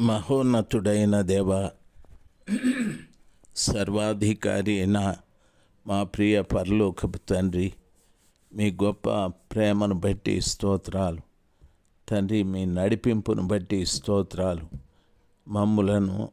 మహోన్నతుడైన దేవ సర్వాధికారి అయిన మా ప్రియ పరలోకపు తండ్రి మీ గొప్ప ప్రేమను బట్టి స్తోత్రాలు. తండ్రి మీ నడిపింపును బట్టి స్తోత్రాలు. మమ్ములను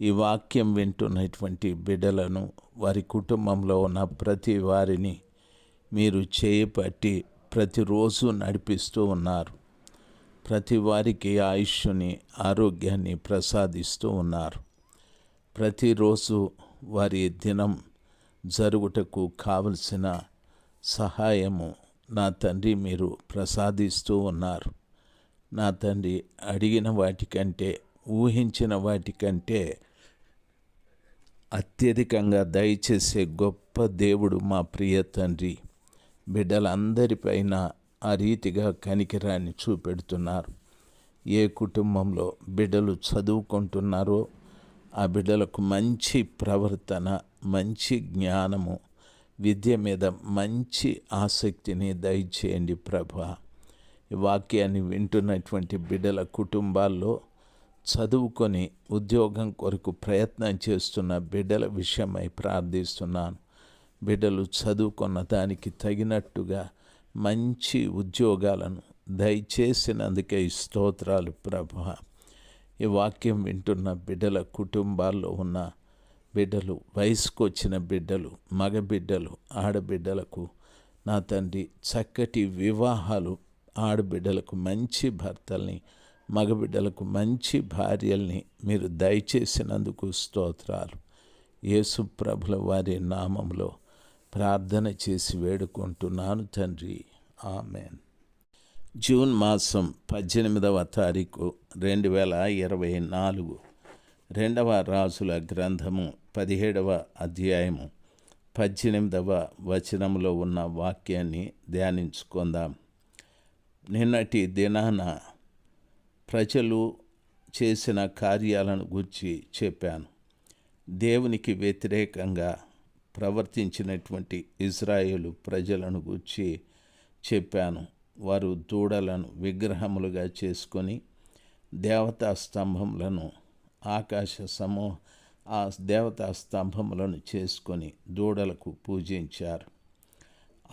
ఈ వాక్యం వింటున్నటువంటి బిడ్డలను వారి కుటుంబంలో ఉన్న ప్రతి వారిని మీరు చేపట్టి ప్రతిరోజు నడిపిస్తూ ఉన్నారు. ప్రతి వారికి ఆయుష్ని ఆరోగ్యాన్ని ప్రసాదిస్తూ ఉన్నారు. ప్రతిరోజు వారి దినం జరుగుటకు కావలసిన సహాయము నా తండ్రి మీరు ప్రసాదిస్తూ ఉన్నారు. నా తండ్రి అడిగిన వాటికంటే ఊహించిన వాటికంటే అత్యధికంగా దయచేసే గొప్ప దేవుడు మా ప్రియ తండ్రి. బిడ్డలందరిపైన ఆ రీతిగా కనికిరాన్ని చూపెడుతున్నారు. ఏ కుటుంబంలో బిడ్డలు చదువుకుంటున్నారో ఆ బిడ్డలకు మంచి ప్రవర్తన మంచి జ్ఞానము విద్య మీద మంచి ఆసక్తిని దయచేయండి ప్రభా. ఈ వాక్యాన్ని వింటున్నటువంటి బిడ్డల కుటుంబాల్లో చదువుకొని ఉద్యోగం కొరకు ప్రయత్నం చేస్తున్న బిడ్డల విషయమై ప్రార్థిస్తున్నాను. బిడ్డలు చదువుకున్న దానికి తగినట్టుగా మంచి ఉద్యోగాలను దయచేసినందుకే ఈ స్తోత్రాలు ప్రభ. ఈ వాక్యం వింటున్న బిడ్డల కుటుంబాల్లో ఉన్న బిడ్డలు వయసుకు వచ్చిన బిడ్డలు మగబిడ్డలు ఆడబిడ్డలకు నా తండ్రి చక్కటి వివాహాలు ఆడబిడ్డలకు మంచి భర్తల్ని మగబిడ్డలకు మంచి భార్యల్ని మీరు దయచేసినందుకు స్తోత్రాలు. యేసు ప్రభుల వారి నామంలో ప్రార్థన చేసి వేడుకుంటున్నాను తండ్రి. ఆమెన్. జూన్ మాసం పద్దెనిమిదవ తారీఖు రెండు వేల ఇరవై నాలుగు. రెండవ రాజుల గ్రంథము పదిహేడవ అధ్యాయము పద్దెనిమిదవ వచనంలో ఉన్న వాక్యాన్ని ధ్యానించుకుందాం. నిన్నటి దినాన ప్రజలు చేసిన కార్యాలను గురించి చెప్పాను. దేవునికి వ్యతిరేకంగా ప్రవర్తించినటువంటి ఇజ్రాయేలు ప్రజలను గురించి చెప్పాను. వారు దూడలను విగ్రహములుగా చేసుకొని దేవతా స్తంభములను ఆకాశ సమూహ ఆ దేవతా స్తంభములను చేసుకొని దూడలకు పూజించారు.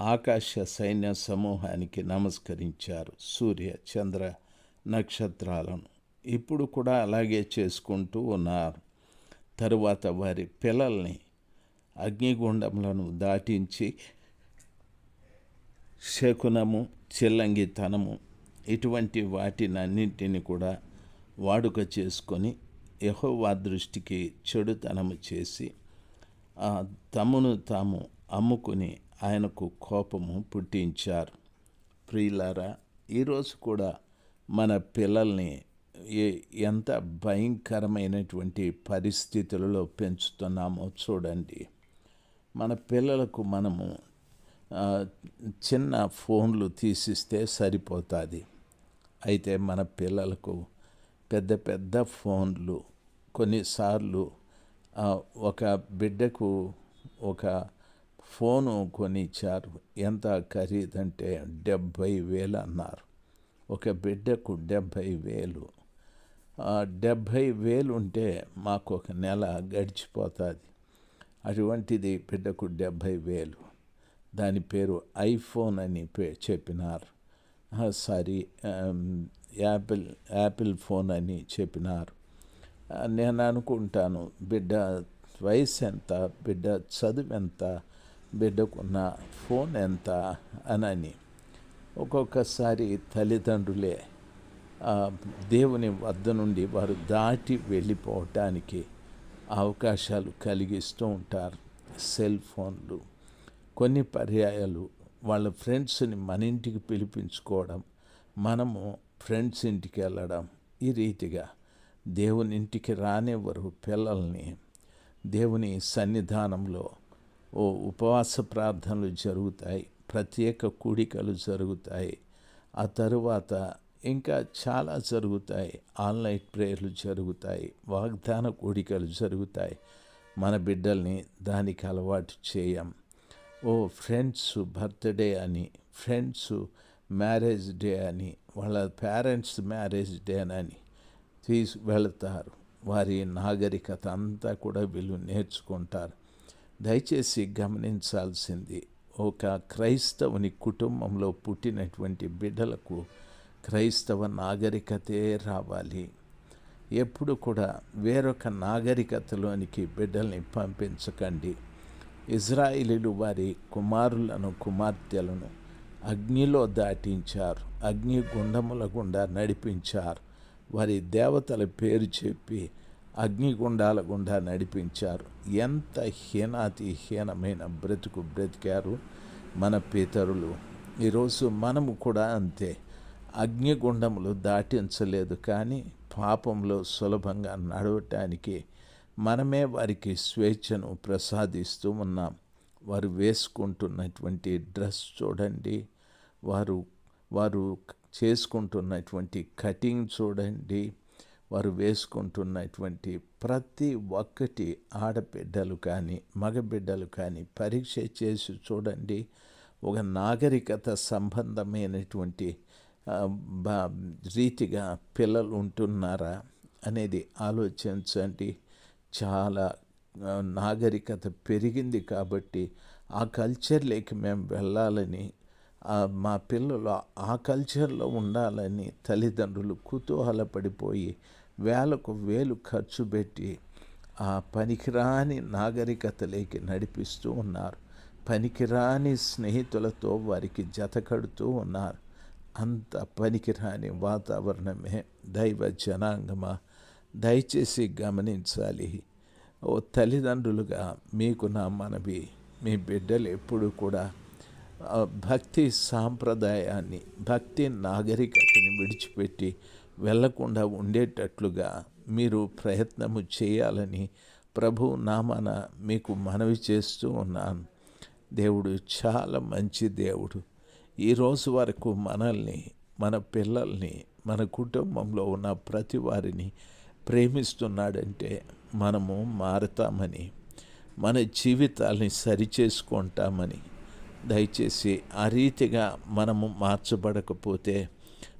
ఆకాశ సైన్య సమూహానికి నమస్కరించారు సూర్య చంద్ర నక్షత్రాలను. ఇప్పుడు కూడా అలాగే చేసుకుంటూ ఉన్నారు. తరువాత వారి పిల్లల్ని అగ్నిగుండములను దాటించి శకునము చిల్లంగితనము ఇటువంటి వాటినన్నింటిని కూడా వాడుక చేసుకొని యహోవా దృష్టికి చెడుతనము చేసి తమను తాము అమ్ముకుని ఆయనకు కోపము పుట్టించారు. ప్రియులారా ఈరోజు కూడా మన పిల్లల్ని ఎంత భయంకరమైనటువంటి పరిస్థితులలో పెంచుతున్నామో చూడండి. మన పిల్లలకు మనము చిన్న ఫోన్లు తీసిస్తే సరిపోతుంది. అయితే మన పిల్లలకు పెద్ద పెద్ద ఫోన్లు కొన్నిసార్లు ఒక బిడ్డకు ఒక ఫోను కొనిచ్చారు. ఎంత ఖరీదంటే డెబ్భై వేలు అన్నారు. ఒక బిడ్డకు డెబ్భై వేలు. డెబ్భై వేలు ఉంటే మాకు ఒక నెల గడిచిపోతుంది. అటువంటిది బిడ్డకు డెబ్భై వేలు. దాని పేరు ఐఫోన్ అని పే చెప్పినారు. సారీ యాపిల్ యాపిల్ ఫోన్ అని చెప్పినారు. నేను అనుకుంటాను బిడ్డ వయసు ఎంత బిడ్డ చదువు ఎంత బిడ్డకున్న ఫోన్ ఎంత అనని. ఒక్కొక్కసారి తల్లిదండ్రులే దేవుని వద్ద నుండి వారు దాటి వెళ్ళిపోవటానికి అవకాశాలు కలిగిస్తూ ఉంటారు. సెల్ ఫోన్లు కొన్ని పర్యాయాలు వాళ్ళ ఫ్రెండ్స్ని మన ఇంటికి పిలిపించుకోవడం మనము ఫ్రెండ్స్ ఇంటికి వెళ్ళడం ఈ రీతిగా దేవుని ఇంటికి రానివ్వరు పిల్లల్ని. దేవుని సన్నిధానంలో ఓ ఉపవాస ప్రార్థనలు జరుగుతాయి ప్రత్యేక కూడికలు జరుగుతాయి. ఆ తరువాత ఇంకా చాలా జరుగుతాయి. ఆన్లైన్ ప్రేయర్లు జరుగుతాయి. వాగ్దాన కూడికలు జరుగుతాయి. మన బిడ్డల్ని దానికి అలవాటు చేయం. ఓ ఫ్రెండ్స్ బర్త్డే అని ఫ్రెండ్స్ మ్యారేజ్ డే అని వాళ్ళ పేరెంట్స్ మ్యారేజ్ డే అని తీసి వెళతారు వారి నాగరికత అంతా కూడా వీళ్ళు నేర్చుకుంటారు. దయచేసి గమనించాల్సింది ఒక క్రైస్తవుని కుటుంబంలో పుట్టినటువంటి బిడ్డలకు క్రైస్తవ నాగరికతే రావాలి. ఎప్పుడు కూడా వేరొక నాగరికతలోనికి బిడ్డల్ని పంపించకండి. ఇజ్రాయిలీలు వారి కుమారులను కుమార్తెలను అగ్నిలో దాటించారు. అగ్ని గుండముల గుండా నడిపించారు. వారి దేవతల పేరు చెప్పి అగ్నిగుండాల గుండా నడిపించారు. ఎంత హీనాతి హీనమైన బ్రతుకు బ్రతికారు మన పితరులు. ఈరోజు మనము కూడా అంతే. అగ్నిగుండములు దాటించలేదు కానీ పాపంలో సులభంగా నడవటానికి మనమే వారికి స్వేచ్ఛను ప్రసాదిస్తూ ఉన్నాం. వారు వేసుకుంటున్నటువంటి డ్రెస్ చూడండి. వారు వారు చేసుకుంటున్నటువంటి కటింగ్ చూడండి. వారు వేసుకుంటున్నటువంటి ప్రతి ఒక్కటి ఆడబిడ్డలు కానీ మగబిడ్డలు కానీ పరీక్ష చేసి చూడండి. ఒక నాగరికత సంబంధమైనటువంటి రీతిగా పిల్లలు ఉంటున్నారా అనేది ఆలోచించండి. చాలా నాగరికత పెరిగింది కాబట్టి ఆ కల్చర్లోకి మేము వెళ్ళాలని మా పిల్లలు ఆ కల్చర్లో ఉండాలని తల్లిదండ్రులు కుతూహలపడిపోయి వేలకు వేలు ఖర్చు పెట్టి ఆ పనికిరాని నాగరికతలోకి నడిపిస్తూ ఉన్నారు. పనికిరాని స్నేహితులతో వారికి జత కడుతూ ఉన్నారు. అంత పనికిరాని వాతావరణమే దైవ జనాంగమా? దయచేసి గమనించాలి. ఓ తల్లిదండ్రులుగా మీకు నా మనవి మీ బిడ్డలు ఎప్పుడు కూడా భక్తి సాంప్రదాయాన్ని భక్తి నాగరికతని విడిచిపెట్టి వెళ్ళకుండా ఉండేటట్లుగా మీరు ప్రయత్నము చేయాలని ప్రభు నామాన మీకు మనవి చేస్తూ ఉన్నాను. దేవుడు చాలా మంచి దేవుడు. ఈరోజు వరకు మనల్ని మన పిల్లల్ని మన కుటుంబంలో ఉన్న ప్రతి వారిని ప్రేమిస్తున్నాడంటే మనము మారతామని మన జీవితాల్ని సరిచేసుకుంటామని దయచేసి ఆ రీతిగా మనము మార్చబడకపోతే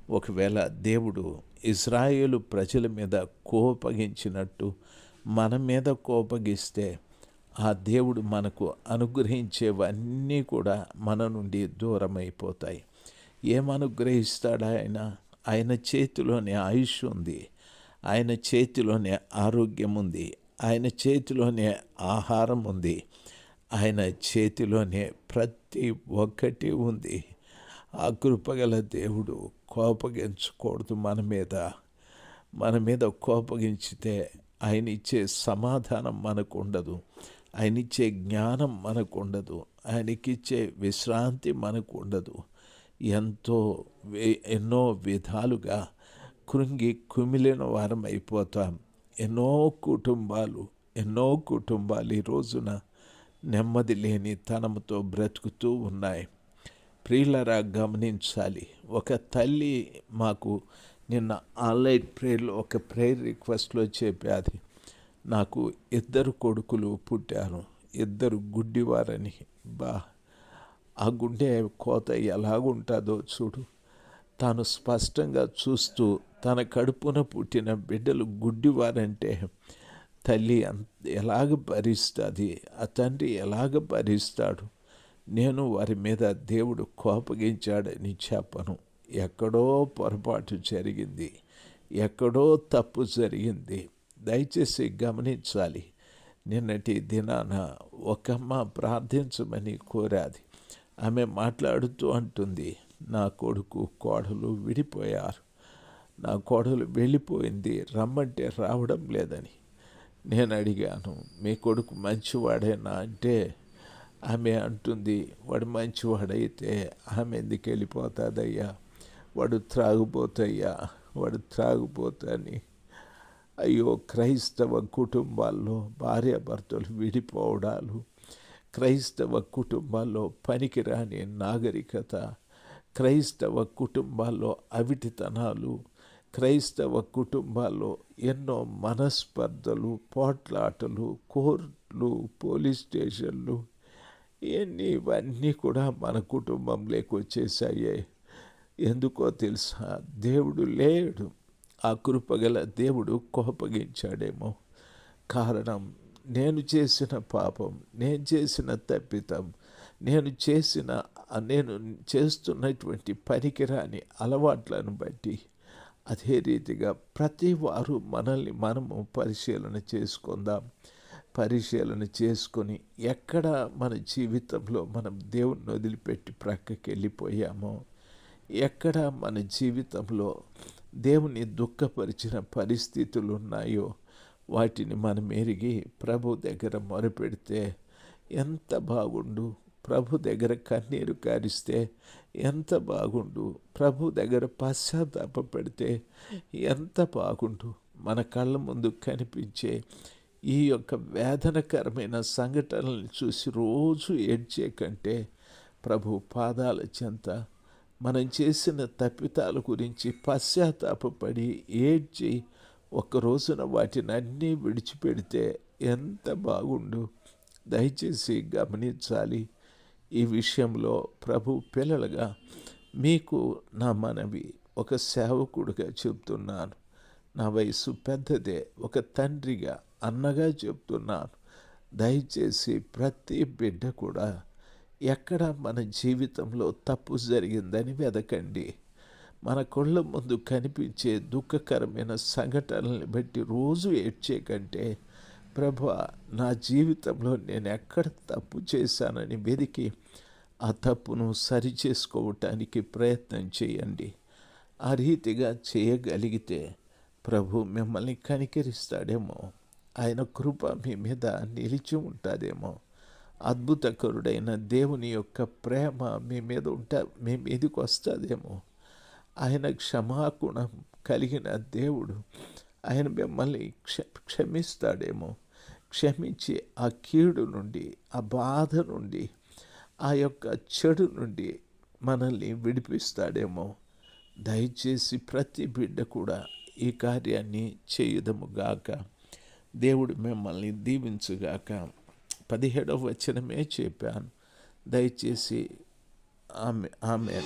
ఒకవేళ దేవుడు ఇజ్రాయేలు ప్రజల మీద కోపగించినట్టు మన మీద కోపగిస్తే ఆ దేవుడు మనకు అనుగ్రహించేవన్నీ కూడా మన నుండి దూరమైపోతాయి. ఏమనుగ్రహిస్తాడు ఆయన? ఆయన చేతిలోనే ఆయుష్ ఉంది. ఆయన చేతిలోనే ఆరోగ్యం ఉంది. ఆయన చేతిలోనే ఆహారం ఉంది. ఆయన చేతిలోనే ప్రతి ఒక్కటి ఉంది. ఆ కృపగల దేవుడు కోపగించకూడదు మన మీద. మన మీద కోపగించితే ఆయన ఇచ్చే సమాధానం మనకు ఉండదు. ఆయన ఇచ్చే జ్ఞానం మనకు ఉండదు ఆయనకిచ్చే విశ్రాంతి మనకు ఉండదు ఎంతో ఎన్నో విధాలుగా కృంగి కుమిలిన వారం అయిపోతాం. ఎన్నో కుటుంబాలు ఎన్నో కుటుంబాలు ఈ రోజున నెమ్మది లేని తనముతో బ్రతుకుతూ ఉన్నాయి. ప్రియులరా గమనించాలి. ఒక తల్లి మాకు నిన్న ఆన్లైన్ ప్రేయర్లో ఒక ప్రేయర్ రిక్వెస్ట్లో చెప్పాది. నాకు ఇద్దరు కొడుకులు పుట్టారు. ఇద్దరు గుడ్డివారని బా ఆ గుండె కోత ఎలాగుంటుందో చూడు. తాను స్పష్టంగా చూస్తూ తన కడుపున పుట్టిన బిడ్డలు గుడ్డివారంటే తల్లి ఎలాగ భరిస్తుంది? ఆ తండ్రి ఎలాగ భరిస్తాడు? నేను వారి మీద దేవుడు కోపగించాడని చెప్పను. ఎక్కడో పొరపాటు జరిగింది. ఎక్కడో తప్పు జరిగింది. దయచేసి గమనించాలి. నిన్నటి దినాన ఒకమ్మ ప్రార్థించమని కోరాది. ఆమె మాట్లాడుతూ అంటుంది నా కొడుకు కోడలు విడిపోయారు. నా కోడలు వెళ్ళిపోయింది. రమ్మంటే రావడం లేదని. నేను అడిగాను మీ కొడుకు మంచివాడేనా? అంటే ఆమె అంటుంది వాడు మంచివాడైతే ఆమె ఎందుకు వెళ్ళిపోతుందయ్యా? వాడు త్రాగుపోతయ్యా వాడు త్రాగుపోతని అయ్యో క్రైస్తవ కుటుంబాల్లో భార్యాభర్తలు విడిపోవడాలు క్రైస్తవ కుటుంబాల్లో పనికిరాని నాగరికత క్రైస్తవ కుటుంబాల్లో అవిటితనాలు క్రైస్తవ కుటుంబాల్లో ఎన్నో మనస్పర్ధలు పోట్లాటలు కోర్టులు పోలీస్ స్టేషన్లు ఇవన్నీ ఇవన్నీ కూడా మన కుటుంబంలోకి వచ్చేసాయే. ఎందుకో తెలుసా? దేవుడు లేడు. ఆ కృపగల దేవుడు కోపగించాడేమో. కారణం నేను చేసిన పాపం నేను చేసిన తప్పితం నేను చేసిన నేను చేస్తున్నటువంటి పనికిరాని అలవాట్లను బట్టి అదే రీతిగా ప్రతి వారు మనల్ని మనము పరిశీలన చేసుకుందాం. పరిశీలన చేసుకొని ఎక్కడ మన జీవితంలో మనం దేవుణ్ణి వదిలిపెట్టి ప్రక్కకి వెళ్ళిపోయామో ఎక్కడ మన జీవితంలో దేవుని దుఃఖపరిచిన పరిస్థితులు ఉన్నాయో వాటిని మనం ఎరిగి ప్రభు దగ్గర మొరపెడితే ఎంత బాగుండు. ప్రభు దగ్గర కన్నీరు కారిస్తే ఎంత బాగుండు. ప్రభు దగ్గర పశ్చాత్తాప పెడితే ఎంత బాగుండు. మన కళ్ళ ముందు కనిపించే ఈ యొక్క వేదనకరమైన సంఘటనలను చూసి రోజు ఏడ్చే కంటే ప్రభు పాదాల చెంత మనం చేసిన తప్పితాల గురించి పశ్చాత్తాపడి ఏడ్చి ఒక రోజున వాటిని అన్నీ విడిచిపెడితే ఎంత బాగుండు. దయచేసి గమనించాలి. ఈ విషయంలో ప్రభు పిల్లలుగా మీకు నా మనవి ఒక సేవకుడుగా చెప్తున్నాను నా వయసు పెద్దదే ఒక తండ్రిగా అన్నగా చెప్తున్నాను దయచేసి ప్రతి బిడ్డ కూడా ఎక్కడ మన జీవితంలో తప్పు జరిగిందని వెదకండి. మన కళ్ళ ముందు కనిపించే దుఃఖకరమైన సంఘటనల్ని బట్టి రోజు ఏడ్చే కంటే ప్రభు నా జీవితంలో నేను ఎక్కడ తప్పు చేశానని వెదికి ఆ తప్పును సరి చేసుకోవటానికి ప్రయత్నం చేయండి. ఆ రీతిగా చేయగలిగితే ప్రభు మిమ్మల్ని కనికరిస్తాడేమో. ఆయన కృప మీ మీద నిలిచి ఉంటుందేమో అద్భుతకరుడైన దేవుని యొక్క ప్రేమ మీ మీద ఉంటా మీ మీదకి వస్తుందేమో. ఆయన క్షమాగుణం కలిగిన దేవుడు. ఆయన మిమ్మల్ని క్ష క్షమిస్తాడేమో. క్షమించి ఆ కీడు నుండి ఆ బాధ నుండి ఆ యొక్క చెడు నుండి మనల్ని విడిపిస్తాడేమో. దయచేసి ప్రతి బిడ్డ కూడా ఈ కార్యాన్ని చేయుదముగాక దేవుడు మిమ్మల్ని దీవించుగాక. పదిహేడవ వచనమే చెప్పాను. దయచేసి ఆమె ఆమె.